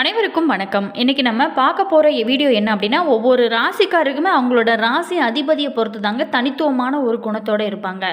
அனைவருக்கும் வணக்கம். இன்னைக்கு நம்ம பார்க்க போகிற வீடியோ என்ன அப்படின்னா ஒவ்வொரு ராசிக்காருக்குமே அவங்களோட ராசி அதிபதியை பொறுத்து தாங்க தனித்துவமான ஒரு குணத்தோடு இருப்பாங்க.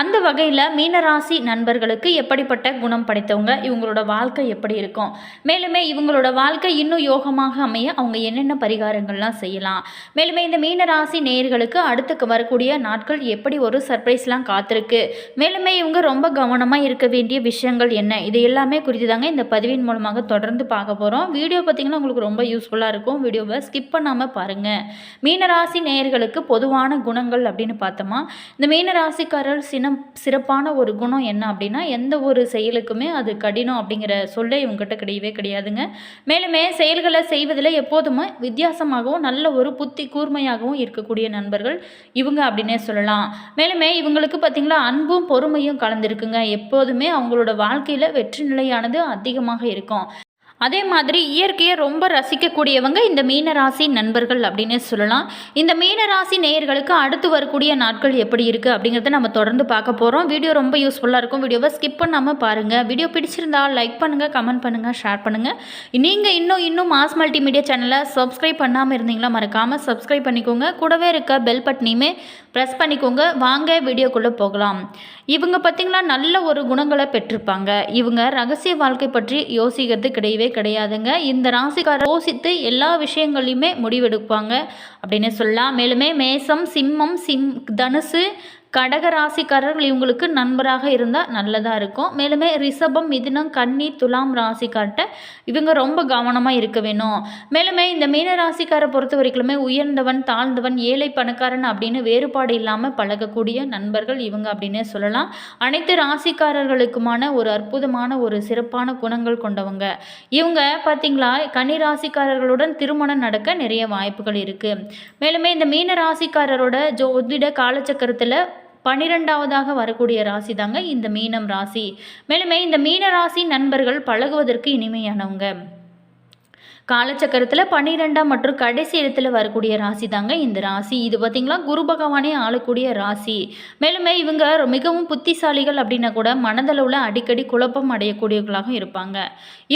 அந்த வகையில் மீன ராசி நண்பர்களுக்கு எப்படிப்பட்ட குணம் படைத்தவங்க இவங்களோட வாழ்க்கை எப்படி இருக்கும்? மேலுமே இவங்களோட வாழ்க்கை இன்னும் யோகமாக அமைய அவங்க என்னென்ன பரிகாரங்கள்லாம் செய்யலாம்? மேலுமே இந்த மீன ராசி நேயர்களுக்கு அடுத்துக்கு வரக்கூடிய நாட்கள் எப்படி ஒரு சர்ப்ரைஸ்லாம் காத்திருக்கு? மேலுமே இவங்க ரொம்ப கவனமாக இருக்க வேண்டிய விஷயங்கள் என்ன? இது எல்லாமே குறித்து தாங்க இந்த பதிவின் மூலமாக தொடர்ந்து பார்க்க போகிறோம் வீடியோ பார்த்தீங்கன்னா உங்களுக்கு ரொம்ப யூஸ்ஃபுல்லாக இருக்கும். வீடியோவை ஸ்கிப் பண்ணாமல் பாருங்கள் மீனராசி நேயர்களுக்கு பொதுவான குணங்கள் அப்படின்னு பார்த்தோமா இந்த மீனராசிக்காரர் சினம் சிறப்பான ஒரு குணம் என்ன அப்படின்னா எந்த ஒரு செயலுக்குமே அது கடினம் அப்படிங்கிற சொல்லே இவங்ககிட்ட கிடையவே கிடையாதுங்க. மேலுமே செயல்களை செய்வதில் எப்போதுமே வித்தியாசமாகவும் நல்ல ஒரு புத்தி கூர்மையாகவும் இருக்கக்கூடிய நண்பர்கள் இவங்க அப்படின்னே சொல்லலாம். மேலுமே இவங்களுக்கு பார்த்திங்களா அன்பும் பொறுமையும் கலந்துருக்குங்க. எப்போதுமே அவங்களோட வாழ்க்கையில் வெற்றி நிலையானது அதிகமாக இருக்கும். அதே மாதிரி இயற்கையை ரொம்ப ரசிக்கக்கூடியவங்க இந்த மீனராசி நண்பர்கள் அப்படின்னு சொல்லலாம். இந்த மீனராசி நேயர்களுக்கு அடுத்து வரக்கூடிய நாட்கள் எப்படி இருக்குது அப்படிங்கிறத நம்ம தொடர்ந்து பார்க்க போகிறோம் வீடியோ ரொம்ப யூஸ்ஃபுல்லாக இருக்கும். வீடியோவை ஸ்கிப் பண்ணாமல் பாருங்கள் வீடியோ பிடிச்சிருந்தா லைக் பண்ணுங்கள் கமெண்ட் பண்ணுங்கள் ஷேர் பண்ணுங்கள் நீங்கள் இன்னும் இன்னும் மாஸ் மல்டிமீடியா சேனலை சப்ஸ்கிரைப் பண்ணாமல் இருந்தீங்களா மறக்காமல் சப்ஸ்கிரைப் பண்ணிக்கோங்க. கூடவே இருக்க பெல் பட்டனையுமே ப்ரெஸ் பண்ணிக்கோங்க. வாங்க வீடியோக்குள்ளே போகலாம். இவங்க பார்த்திங்களா நல்ல ஒரு குணங்களை பெற்றிருப்பாங்க. இவங்க ரகசிய வாழ்க்கை பற்றி யோசிக்கிறது கிடையவே கிடையாதுங்க. இந்த ராசிக்காரர் யோசித்து எல்லா விஷயங்களையுமே முடிவெடுப்பாங்க. அப்படின்னு சொல்லலாம். மேலுமே மேசம் சிம்மம் சிம் தனுசு கடக ராசிக்காரர்கள் இவங்களுக்கு நண்பராக இருந்தால் நல்லதாக இருக்கும். மேலுமே ரிஷபம் மிதுனம் கன்னி துலாம் ராசிக்கார்ட்ட இவங்க ரொம்ப கவனமாக இருக்க வேணும். மேலுமே இந்த மீன ராசிக்காரை பொறுத்த வரைக்குமே உயர்ந்தவன் தாழ்ந்தவன் ஏழை பணக்காரன் அப்படின்னு வேறுபாடு இல்லாமல் பழகக்கூடிய நண்பர்கள் இவங்க அப்படின்னே சொல்லலாம். அனைத்து ராசிக்காரர்களுக்குமான ஒரு அற்புதமான ஒரு சிறப்பான குணங்கள் கொண்டவங்க. இவங்க பார்த்தீங்களா கன்னி ராசிக்காரர்களுடன் திருமணம் நடக்க நிறைய வாய்ப்புகள் இருக்குது மேலுமே இந்த மீன ராசிக்காரரோட ஜோதிட காலச்சக்கரத்தில் பன்னிரெண்டாவதாக வரக்கூடிய ராசி தாங்க இந்த மீனம் ராசி. மேலுமே இந்த மீன ராசி நண்பர்கள் பழகுவதற்கு இனிமையானவங்க. காலச்சக்கரத்தில் பன்னிரெண்டாம் மற்றும் கடைசி இடத்துல வரக்கூடிய ராசி தாங்க இந்த ராசி. இது பார்த்திங்களா குரு பகவானே ஆளக்கூடிய ராசி. மேலுமே இவங்க மிகவும் புத்திசாலிகள் அப்படின்னா கூட மனதளவில் அடிக்கடி குழப்பம் அடையக்கூடியவர்களாக இருப்பாங்க.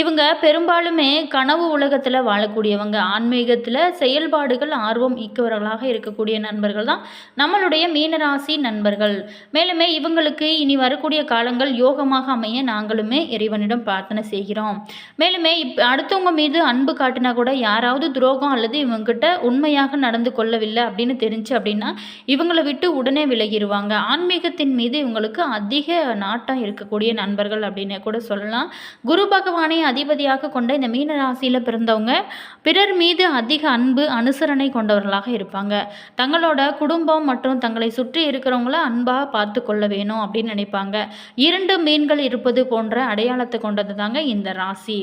இவங்க பெரும்பாலுமே கனவு உலகத்தில் வாழக்கூடியவங்க. ஆன்மீகத்தில் செயல்பாடுகள் ஆர்வம் மிக்கவர்களாக இருக்கக்கூடிய நண்பர்கள் தான் நம்மளுடைய மீனராசி நண்பர்கள். மேலுமே இவங்களுக்கு இனி வரக்கூடிய காலங்கள் யோகமாக அமைய நாங்களுமே இறைவனிடம் பிரார்த்தனை செய்கிறோம். மேலுமே இப் அடுத்தவங்க மீது அன்பு காட்டினா கூட யாராவது துரோகம் அல்லது இவங்ககிட்ட உண்மையாக நடந்து கொள்ளவில்லை அப்படின்னு தெரிஞ்சு அப்படின்னா இவங்களை விட்டு உடனே விலகிடுவாங்க ஆன்மீகத்தின் மீது இவங்களுக்கு அதிக நாட்டம் இருக்கக்கூடிய நண்பர்கள் அப்படின்னு கூட சொல்லலாம். குரு பகவானை அதிபதியாக கொண்ட இந்த மீன ராசியில் பிறந்தவங்க பிறர் மீது அதிக அன்பு அனுசரணை கொண்டவர்களாக இருப்பாங்க. தங்களோட குடும்பம் மற்றும் தங்களை சுற்றி இருக்கிறவங்கள அன்பாக பார்த்து கொள்ள வேணும் அப்படின்னு நினைப்பாங்க. இரண்டு மீன்கள் இருப்பது போன்ற அடையாளத்தை கொண்டது தாங்க இந்த ராசி.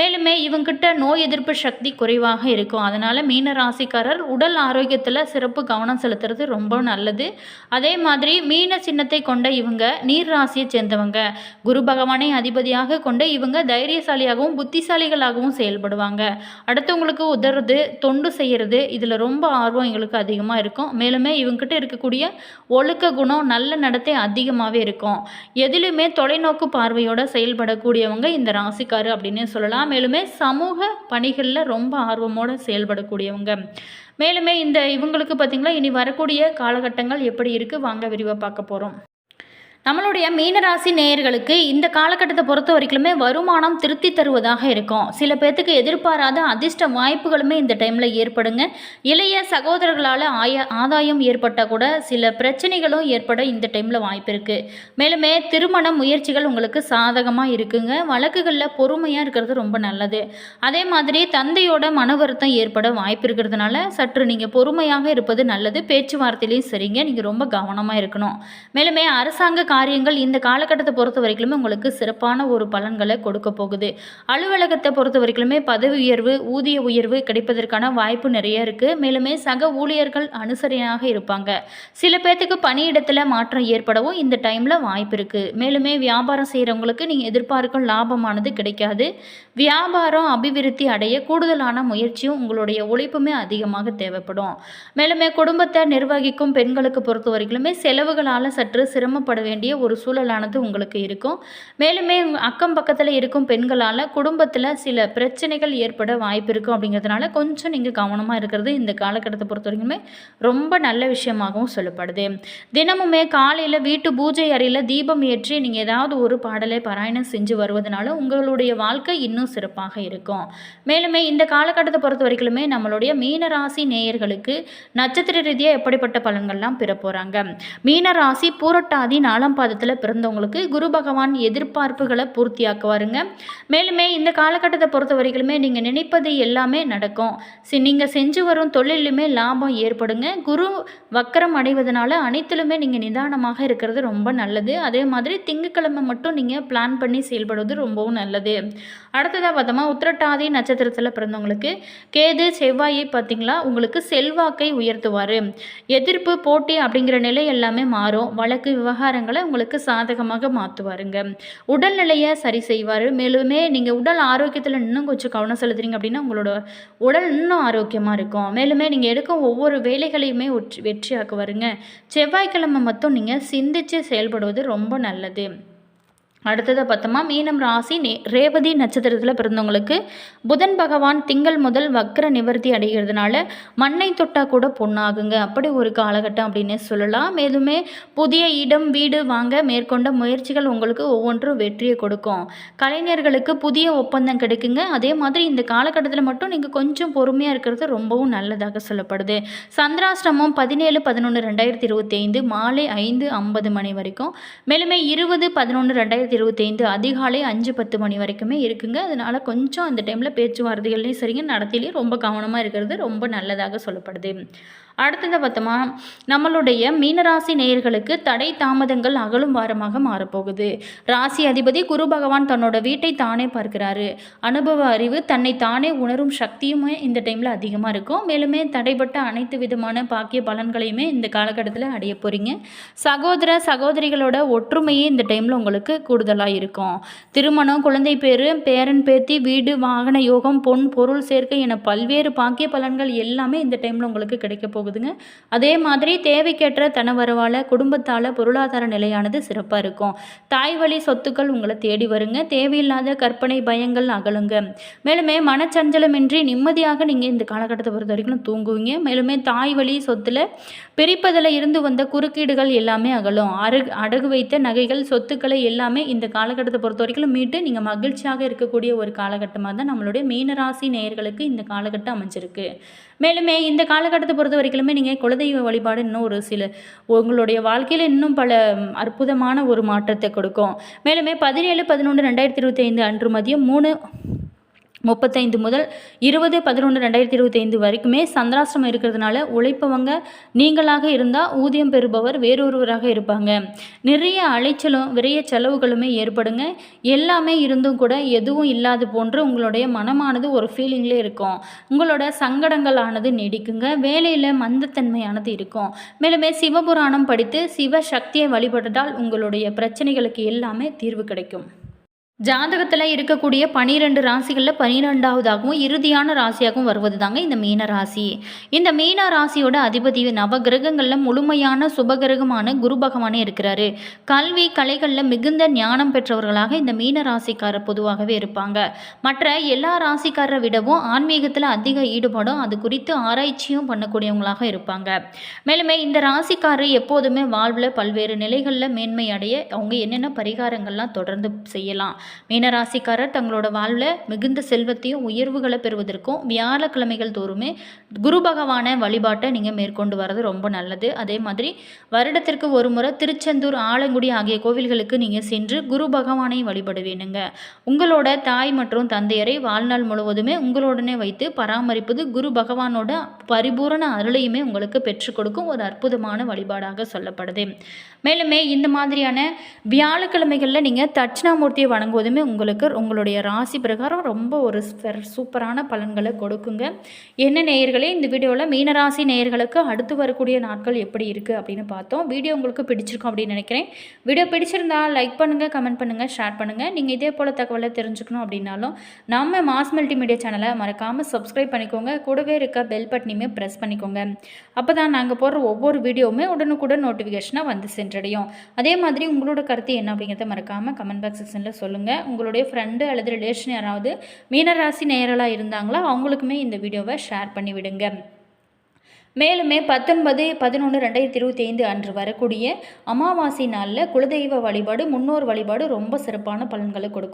மேலுமே இவங்கிட்ட நோய் எதிர்ப்பு சக்தி குறைவாக இருக்கும். அதனால் மீன ராசிக்காரர் உடல் ஆரோக்கியத்தில் சிறப்பு கவனம் செலுத்துறது ரொம்ப நல்லது. அதே மாதிரி மீன சின்னத்தை கொண்ட இவங்க நீர் ராசியை சேர்ந்தவங்க. குரு பகவானை அதிபதியாக கொண்ட இவங்க தைரியசாலியாகவும் புத்திசாலிகளாகவும் செயல்படுவாங்க. அடுத்தவங்களுக்கு உதறது தொண்டு செய்கிறது இதில் ரொம்ப ஆர்வம் எங்களுக்கு அதிகமாக இருக்கும். மேலுமே இவங்ககிட்ட இருக்கக்கூடிய ஒழுக்க குணம் நல்ல நடத்தை அதிகமாகவே இருக்கும். எதிலுமே தொலைநோக்கு பார்வையோடு செயல்படக்கூடியவங்க இந்த ராசிக்காரு அப்படின்னு சொல்லலாம். மேலுமே சமூக பணிகளில் ரொம்ப ஆர்வமோடு செயல்படக்கூடியவங்க. மேலுமே இந்த இவங்களுக்கு பார்த்திங்கன்னா இனி வரக்கூடிய காலகட்டங்கள் எப்படி இருக்குது வாங்க விரிவாக பார்க்க போகிறோம் நம்மளுடைய மீனராசி நேயர்களுக்கு இந்த காலகட்டத்தை பொறுத்த வரைக்குமே வருமானம் திருப்தி தருவதாக இருக்கும். சில பேர்த்துக்கு எதிர்பாராத அதிர்ஷ்ட வாய்ப்புகளுமே இந்த டைமில் ஏற்படுங்க. இளைய சகோதரர்களால் ஆய ஆதாயம் ஏற்பட்டால் கூட சில பிரச்சனைகளும் ஏற்பட இந்த டைமில் வாய்ப்பு இருக்குது மேலுமே திருமண முயற்சிகள் உங்களுக்கு சாதகமாக இருக்குங்க. வழக்குகளில் பொறுமையாக இருக்கிறது ரொம்ப நல்லது. அதே மாதிரி தந்தையோட மன வருத்தம் ஏற்பட வாய்ப்பு இருக்கிறதுனால சற்று நீங்கள் பொறுமையாக இருப்பது நல்லது. பேச்சுவார்த்தையிலையும் சரிங்க. நீங்கள் ரொம்ப கவனமாக இருக்கணும். மேலுமே அரசாங்க காரியங்கள் இந்த காலகட்டத்தை பொறுத்த வரைக்குமே உங்களுக்கு சிறப்பான ஒரு பலன்களை கொடுக்க போகுது. அலுவலகத்தை பொறுத்த வரைக்குமே பதவி உயர்வு ஊதிய உயர்வு கிடைப்பதற்கான வாய்ப்பு நிறைய இருக்குது மேலுமே சக ஊழியர்கள் அனுசரணையாக இருப்பாங்க. சில பேர்த்துக்கு பணியிடத்தில் மாற்றம் ஏற்படவும் இந்த டைமில் வாய்ப்பு இருக்குது மேலுமே வியாபாரம் செய்கிறவங்களுக்கு நீங்கள் எதிர்பார்க்கும் லாபமானது கிடைக்காது. வியாபாரம் அபிவிருத்தி அடைய கூடுதலான முயற்சியும் உங்களுடைய உழைப்புமே அதிகமாக தேவைப்படும். மேலுமே குடும்பத்தை நிர்வகிக்கும் பெண்களுக்கு பொறுத்த வரைக்குமே செலவுகளால் சற்று சிரமப்பட வேண்டிய ஒரு சூழலானது உங்களுக்கு இருக்கும். மேலுமே அக்கம் பக்கத்தில் இருக்கும் பெண்களால் குடும்பத்தில் சில பிரச்சனைகள் ஏற்பட வாய்ப்பு இருக்கும் அப்படிங்கிறதுனால கொஞ்சம் நீங்கள் கவனமாக இருக்கிறது இந்த காலகட்டத்தை பொறுத்த வரைக்குமே ரொம்ப நல்ல விஷயமாகவும் சொல்லப்படுது. தினமுமே காலையில் வீட்டு பூஜை அறையில் தீபம் ஏற்றி நீங்கள் ஏதாவது ஒரு பாடலை பாராயணம் செஞ்சு வருவதனால உங்களுடைய வாழ்க்கை இன்னும் சிறப்பாக இருக்கும். மேலுமே இந்த காலகட்டத்தை பொறுத்த வரைக்குமே நம்மளுடைய மீன ராசி நேயர்களுக்கு நட்சத்திர ரீதியாக எப்படிப்பட்ட பலன்கள்லாம் பெற போகிறாங்க மீன ராசி பூரட்டாதி நாலாம் பாதத்தில் பிறந்தவங்களுக்கு குரு பகவான் எதிர்பார்ப்புகளை பூர்த்தியாக்குவாருங்க. மேலுமே இந்த காலகட்டத்தை பொறுத்த வரைக்குமே நீங்கள் நினைப்பது எல்லாமே நடக்கும். சி நீங்கள் செஞ்சு வரும் தொழிலுமே லாபம் ஏற்படுங்க. குரு வக்கரம் அடைவதனால அனைத்திலுமே நீங்கள் நிதானமாக இருக்கிறது ரொம்ப நல்லது. அதே மாதிரி திங்கட்கிழமை மட்டும் நீங்கள் பிளான் பண்ணி செயல்படுவது ரொம்பவும் நல்லது. அடுத்த அடுத்ததாக பார்த்தோமா உத்திரட்டாதி நட்சத்திரத்தில் பிறந்தவங்களுக்கு கேது செவ்வாயை பார்த்தீங்களா? உங்களுக்கு செல்வாக்கை உயர்த்துவார். எதிர்ப்பு போட்டி அப்படிங்கிற நிலை எல்லாமே மாறும். வழக்கு விவகாரங்களை உங்களுக்கு சாதகமாக மாற்றுவாருங்க உடல்நிலையை சரி செய்வார். மேலுமே நீங்கள் உடல் ஆரோக்கியத்தில் இன்னும் கொஞ்சம் கவனம் செலுத்துறீங்க அப்படின்னா உங்களோட உடல் இன்னும் ஆரோக்கியமாக இருக்கும். மேலுமே நீங்கள் எடுக்கும் ஒவ்வொரு வேலைகளையுமே வெற்றி வெற்றியாக்குவாருங்க. செவ்வாய்க்கிழமை மட்டும் நீங்கள் சிந்திச்சு செயல்படுவது ரொம்ப நல்லது. அடுத்ததை பார்த்தோமா மீனம் ராசி நே ரேவதி நட்சத்திரத்தில் பிறந்தவங்களுக்கு புதன் பகவான் திங்கள் முதல் வக்கர நிவர்த்தி அடைகிறதுனால மண்ணை தொட்டால் கூட பொண்ணாகுங்க. அப்படி ஒரு காலகட்டம் அப்படின்னு சொல்லலாம். மேலுமே புதிய இடம் வீடு வாங்க மேற்கொண்ட முயற்சிகள் உங்களுக்கு ஒவ்வொன்றும் வெற்றியை கொடுக்கும். கலைஞர்களுக்கு புதிய ஒப்பந்தம் கிடைக்குங்க. அதே மாதிரி இந்த காலகட்டத்தில் மட்டும் நீங்கள் கொஞ்சம் பொறுமையாக இருக்கிறது ரொம்பவும் நல்லதாக சொல்லப்படுது. சந்திராஷ்டிரமம் பதினேழு பதினொன்று ரெண்டாயிரத்தி இருபத்தி ஐந்து மாலை ஐந்து ஐம்பது மணி வரைக்கும். மேலுமே இருபது பதினொன்று ரெண்டாயிரத்தி இருபத்தைந்து அதிகாலை அஞ்சு பத்து மணி வரைக்குமே இருக்குங்க. அதனால் கொஞ்சம் அந்த டைமில் பேச்சுவார்த்தைகள்லையும் சரிங்க நடத்திலையும் ரொம்ப கவனமாக இருக்கிறது ரொம்ப நல்லதாக சொல்லப்படுது. அடுத்தது பார்த்தோமா நம்மளுடைய மீனராசி நேயர்களுக்கு தடை தாமதங்கள் அகலும் வாரமாக மாறப்போகுது. ராசி அதிபதி குரு பகவான் தன்னோட வீட்டை தானே பார்க்கிறாரு. அனுபவ அறிவு தன்னை தானே உணரும் சக்தியுமே இந்த டைமில் அதிகமாக இருக்கும். மேலுமே தடைப்பட்ட அனைத்து விதமான பாக்கிய பலன்களையுமே இந்த காலகட்டத்தில் அடைய போகிறீங்க சகோதர சகோதரிகளோட ஒற்றுமையே இந்த டைமில் உங்களுக்கு கூடுதலாக இருக்கும். திருமணம் குழந்தை பேர் பேரன் பேத்தி வீடு வாகன யோகம் பொன் பொருள் சேர்க்கை என பல்வேறு பாக்கிய பலன்கள் எல்லாமே இந்த டைமில் உங்களுக்கு கிடைக்க போகுதுங்க. அதே மாதிரி தேவைக்கேற்ற தனவரவால் குடும்பத்தால் பொருளாதார நிலையானது சிறப்பாக இருக்கும். தாய் வழி சொத்துக்கள் உங்களை தேடி வருங்க. தேவையில்லாத கற்பனை பயங்கள் அகலுங்க. மேலுமே மனச்சஞ்சலமின்றி நிம்மதியாக நீங்கள் இந்த காலகட்டத்தை பொறுத்த வரைக்கும் தூங்குவீங்க. மேலுமே தாய் வழி சொத்தில் பிரிப்பதில் இருந்து வந்த குறுக்கீடுகள் எல்லாமே அகலும். அருகு அடகு வைத்த நகைகள் சொத்துக்களை எல்லாமே இந்த காலகட்டத்தை பொறுத்த வரைக்கும் மீட்டு நீங்கள் மகிழ்ச்சியாக இருக்கக்கூடிய ஒரு காலகட்டமாக தான் நம்மளுடைய மீனராசி நேயர்களுக்கு இந்த காலகட்டம் அமைஞ்சிருக்கு. மேலுமே இந்த காலகட்டத்தை பொறுத்த வரைக்கும் நீங்கள் குலதெய்வ வழிபாடு இன்னும் ஒரு சில உங்களுடைய வாழ்க்கையில் இன்னும் பல அற்புதமான ஒரு மாற்றத்தை கொடுக்கும். மேலுமே பதினேழு பதினொன்று ரெண்டாயிரத்தி இருபத்தி ஐந்து அன்று மதியம் மூணு முப்பத்தைந்து முதல் இருபது பதினொன்று ரெண்டாயிரத்தி இருபத்தைந்து வரைக்குமே சந்திராசிரமம் இருக்கிறதுனால உழைப்பவங்க நீங்களாக இருந்தால் ஊதியம் பெறுபவர் வேறொருவராக இருப்பாங்க. நிறைய அலைச்சலும் விரைய செலவுகளுமே ஏற்படுங்க. எல்லாமே இருந்தும் கூட எதுவும் இல்லாது போன்று உங்களுடைய மனமானது ஒரு ஃபீலிங்லே இருக்கும். உங்களோட சங்கடங்களானது நீடிக்குங்க. வேலையில் மந்தத்தன்மையானது இருக்கும். மேலுமே சிவபுராணம் படித்து சிவ சக்தியை வழிபட்டதால் உங்களுடைய பிரச்சனைகளுக்கு எல்லாமே தீர்வு கிடைக்கும். ஜாதகத்தில் இருக்கக்கூடிய பனிரெண்டு ராசிகளில் பனிரெண்டாவதாகவும் இறுதியான ராசியாகவும் வருவது தாங்க இந்த மீன ராசி. இந்த மீன ராசியோட அதிபதி நவ கிரகங்களில் முழுமையான சுபகிரகமான குரு பகவானே இருக்கிறாரு. கல்வி கலைகளில் மிகுந்த ஞானம் பெற்றவர்களாக இந்த மீன ராசிக்காரர் பொதுவாகவே இருப்பாங்க. மற்ற எல்லா ராசிக்காரரை விடவும் ஆன்மீகத்தில் அதிக ஈடுபாடும் அது குறித்து ஆராய்ச்சியும் பண்ணக்கூடியவங்களாக இருப்பாங்க. மேலுமே இந்த ராசிக்காரர் எப்போதுமே வாழ்வில் பல்வேறு நிலைகளில் மேன்மை அடைய அவங்க என்னென்ன பரிகாரங்கள்லாம் தொடர்ந்து செய்யலாம் மீனராசிக்காரர் தங்களோட வாழ்வில் மிகுந்த செல்வத்தையும் உயர்வுகளை பெறுவதற்கும் வியாழக்கிழமைகள் தோறுமே குரு பகவான வழிபாட்டை நீங்கள் மேற்கொண்டு வர்றது ரொம்ப நல்லது. அதே மாதிரி வருடத்திற்கு ஒரு முறை திருச்செந்தூர் ஆலங்குடி ஆகிய கோவில்களுக்கு நீங்கள் சென்று குரு பகவானை வழிபட வேணுங்க உங்களோட தாய் மற்றும் தந்தையரை வாழ்நாள் முழுவதுமே உங்களுடனே வைத்து பராமரிப்பது குரு பகவானோட பரிபூரண அருளையுமே உங்களுக்கு பெற்றுக் கொடுக்கும் ஒரு அற்புதமான வழிபாடாக சொல்லப்படுது. மேலுமே இந்த மாதிரியான வியாழக்கிழமைகளில் நீங்கள் தட்சிணாமூர்த்தியை வணங்கும் பண்ணும்போதுமே உங்களுக்கு உங்களுடைய ராசி பிரகாரம் ரொம்ப ஒரு சூப்பரான பலன்களை கொடுக்குங்க. என்ன நேயர்களே இந்த வீடியோவில் மீனராசி நேயர்களுக்கு அடுத்து வரக்கூடிய நாட்கள் எப்படி இருக்குது அப்படின்னு பார்த்தோம். வீடியோ உங்களுக்கு பிடிச்சிருக்கும் அப்படின்னு நினைக்கிறேன். வீடியோ பிடிச்சிருந்தா லைக் பண்ணுங்கள் கமெண்ட் பண்ணுங்கள் ஷேர் பண்ணுங்கள் நீங்கள் இதே போல் தகவலை தெரிஞ்சுக்கணும் அப்படின்னாலும் நம்ம மாஸ் மல்டிமீடியா சேனலை மறக்காமல் சப்ஸ்கிரைப் பண்ணிக்கோங்க. கூடவே இருக்க பெல் பட்டனையுமே ப்ரெஸ் பண்ணிக்கோங்க. அப்போ தான் நாங்கள் போடுற ஒவ்வொரு வீடியோவுமே உடனுக்குடன் நோட்டிஃபிகேஷனாக வந்து சென்றடையும். அதே மாதிரி உங்களோட கருத்து என்ன அப்படிங்கிறத மறக்காமல் கமெண்ட் பாக்ஸ் செக்ஷனில் சொல்லுங்கள் உங்களுடைய ஃப்ரெண்டு அல்லது ரிலேஷன் யாராவது மீனராசி நேரலாக இருந்தாங்களோ அவங்களுக்குமே இந்த வீடியோவை ஷேர் பண்ணி விடுங்க மேலுமே பத்தொன்பது பதினொன்று ரெண்டாயிரத்தி இருபத்தி ஐந்து அன்று வரக்கூடிய அமாவாசை நாளில் குலதெய்வ வழிபாடு முன்னோர் வழிபாடு ரொம்ப சிறப்பான பலன்களை கொடுக்கும்.